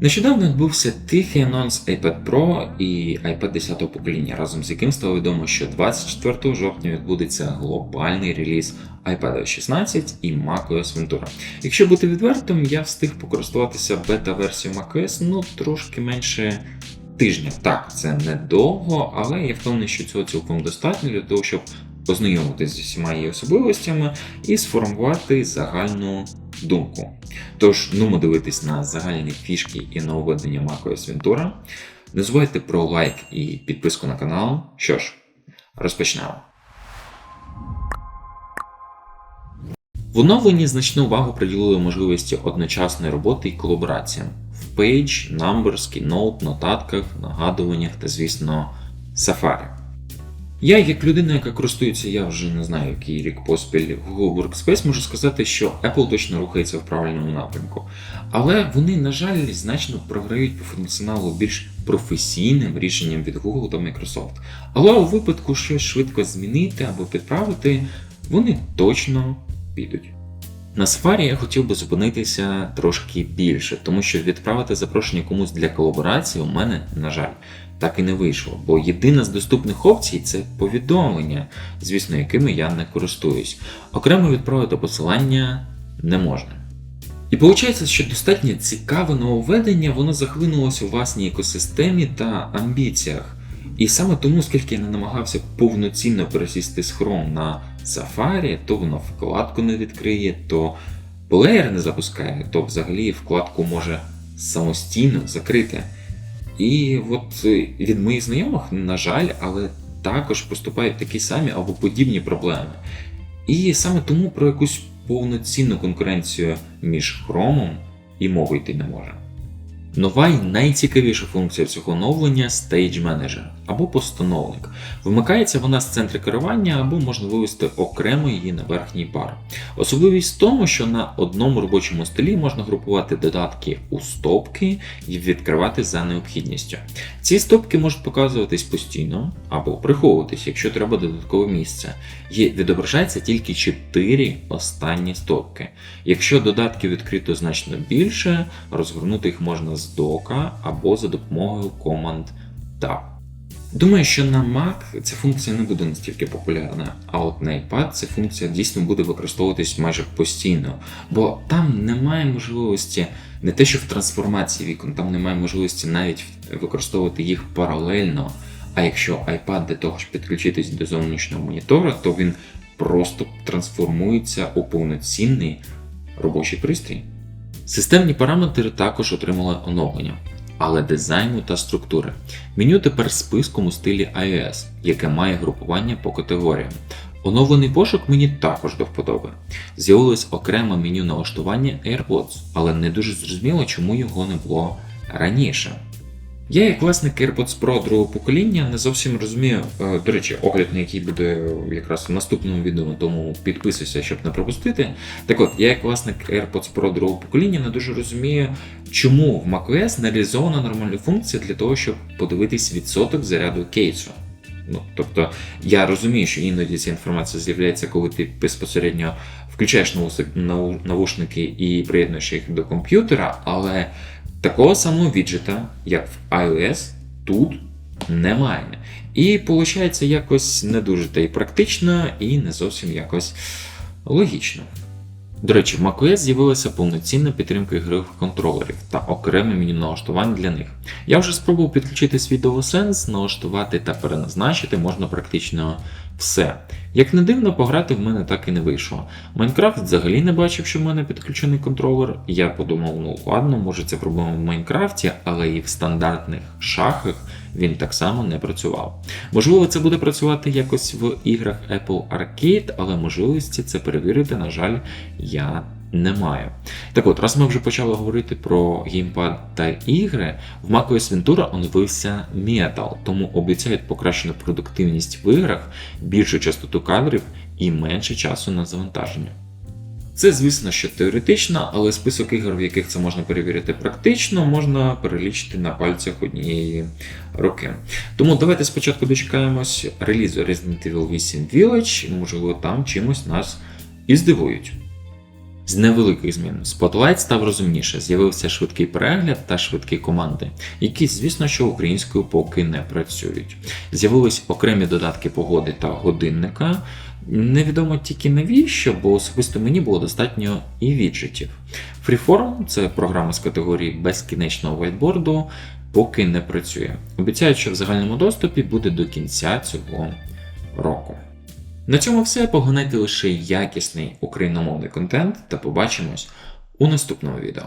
Нещодавно відбувся тихий анонс iPad Pro і iPad 10 покоління, разом з яким стало відомо, що 24 жовтня відбудеться глобальний реліз iPad 16 і macOS Ventura. Якщо бути відвертим, я встиг покористуватися бета-версією macOS ну трошки менше тижня. Так, це недовго, але я впевнений, що цього цілком достатньо для того, щоб познайомитися зі всіма її особливостями і сформувати загальну думку. Тож, нумо дивитись на загальні фішки і нововведення macOS Ventura. Не забувайте про лайк і підписку на канал. Що ж, розпочнемо. В оновленні значну увагу приділили можливості одночасної роботи і колабораціям в Page, Numbers, Keynote, нотатках, нагадуваннях та, звісно, Safari. Я, як людина, яка користується, я вже не знаю, який рік поспіль Google Workspace, можу сказати, що Apple точно рухається в правильному напрямку. Але вони, на жаль, значно програють по функціоналу більш професійним рішенням від Google та Microsoft. Але у випадку щось швидко змінити або підправити, вони точно підуть. На Safari я хотів би зупинитися трошки більше, тому що відправити запрошення комусь для колаборації у мене, на жаль, так і не вийшло. Бо єдина з доступних опцій це повідомлення, звісно, якими я не користуюсь. Окремо відправити посилання не можна. І виходить, що достатньо цікаве нововведення, воно захлинулося у власній екосистемі та амбіціях. І саме тому, скільки я не намагався повноцінно пересісти з Chrome на Safari, то воно вкладку не відкриє, то плеєр не запускає, то взагалі вкладку може самостійно закрити. І от е, від моїх знайомих, на жаль, але також поступають такі самі або подібні проблеми. І саме тому про якусь повноцінну конкуренцію між хромом і мовою йти не може. Нова і найцікавіша функція цього оновлення Stage Manager або постановник. Вмикається вона з центру керування або можна вивести окремо її на верхній бар. Особливість в тому, що на одному робочому столі можна групувати додатки у стопки і відкривати за необхідністю. Ці стопки можуть показуватись постійно або приховуватись, якщо треба додаткове місце. І відображається тільки 4 останні стопки. Якщо додатків відкрито значно більше, розгорнути їх можна з дока або за допомогою команд Tab. Думаю, що на Mac ця функція не буде настільки популярна, а от на iPad ця функція дійсно буде використовуватись майже постійно, бо там немає можливості не те, що в трансформації вікон, там немає можливості навіть використовувати їх паралельно. А якщо iPad для того, щоб підключитись до зовнішнього монітора, то він просто трансформується у повноцінний робочий пристрій. Системні параметри також отримали оновлення, але дизайну та структури. Меню тепер списком у стилі iOS, яке має групування по категоріям. Оновлений пошук мені також до вподоби. З'явилось окреме меню налаштування AirPods, але не дуже зрозуміло, чому його не було раніше. Я, як власник AirPods Pro другого покоління, не зовсім розумію. е, До речі, огляд, на який буде якраз в наступному відео, тому підписуйся, щоб не пропустити. Так от, я, як власник AirPods Pro другого покоління, не дуже розумію, чому в macOS не реалізована нормальна функція для того, щоб подивитись відсоток заряду кейсу. Ну, тобто, я розумію, що іноді ця інформація з'являється, коли ти безпосередньо включаєш навушники і приєднуєш їх до комп'ютера, але такого самого віджета, як в iOS, тут немає. І виходить якось не дуже та й практично, і не зовсім якось логічно. До речі, в macOS з'явилася повноцінна підтримка ігрових контролерів та окреме меню налаштувань для них. Я вже спробував підключити свій DualSense, налаштувати та переназначити можна практично все. Як не дивно, пограти в мене так і не вийшло. Майнкрафт взагалі не бачив, що в мене підключений контролер. Я подумав, ну ладно, може це проблема в Майнкрафті, але і в стандартних шахах він так само не працював. Можливо, це буде працювати якось в іграх Apple Arcade, але можливості це перевірити, на жаль, я не маю. Так от, раз ми вже почали говорити про геймпад та ігри, в macOS Ventura оновився Metal, тому обіцяють покращену продуктивність в іграх, більшу частоту кадрів і менше часу на завантаження. Це, звісно, що теоретично, але список ігор, в яких це можна перевірити практично, можна перелічити на пальцях однієї руки. Тому давайте спочатку дочекаємось релізу Resident Evil 8 Village, можливо, там чимось нас і здивують. З невеликих змін Spotlight став розумніше, з'явився швидкий перегляд та швидкі команди, які, звісно, що українською поки не працюють. З'явились окремі додатки погоди та годинника. Невідомо тільки навіщо, бо особисто мені було достатньо і віджитів. Freeform – це програма з категорії безкінечного вайтборду, поки не працює. Обіцяють, що в загальному доступі буде до кінця цього року. На цьому все. Поглинайте лише якісний україномовний контент та побачимось у наступному відео.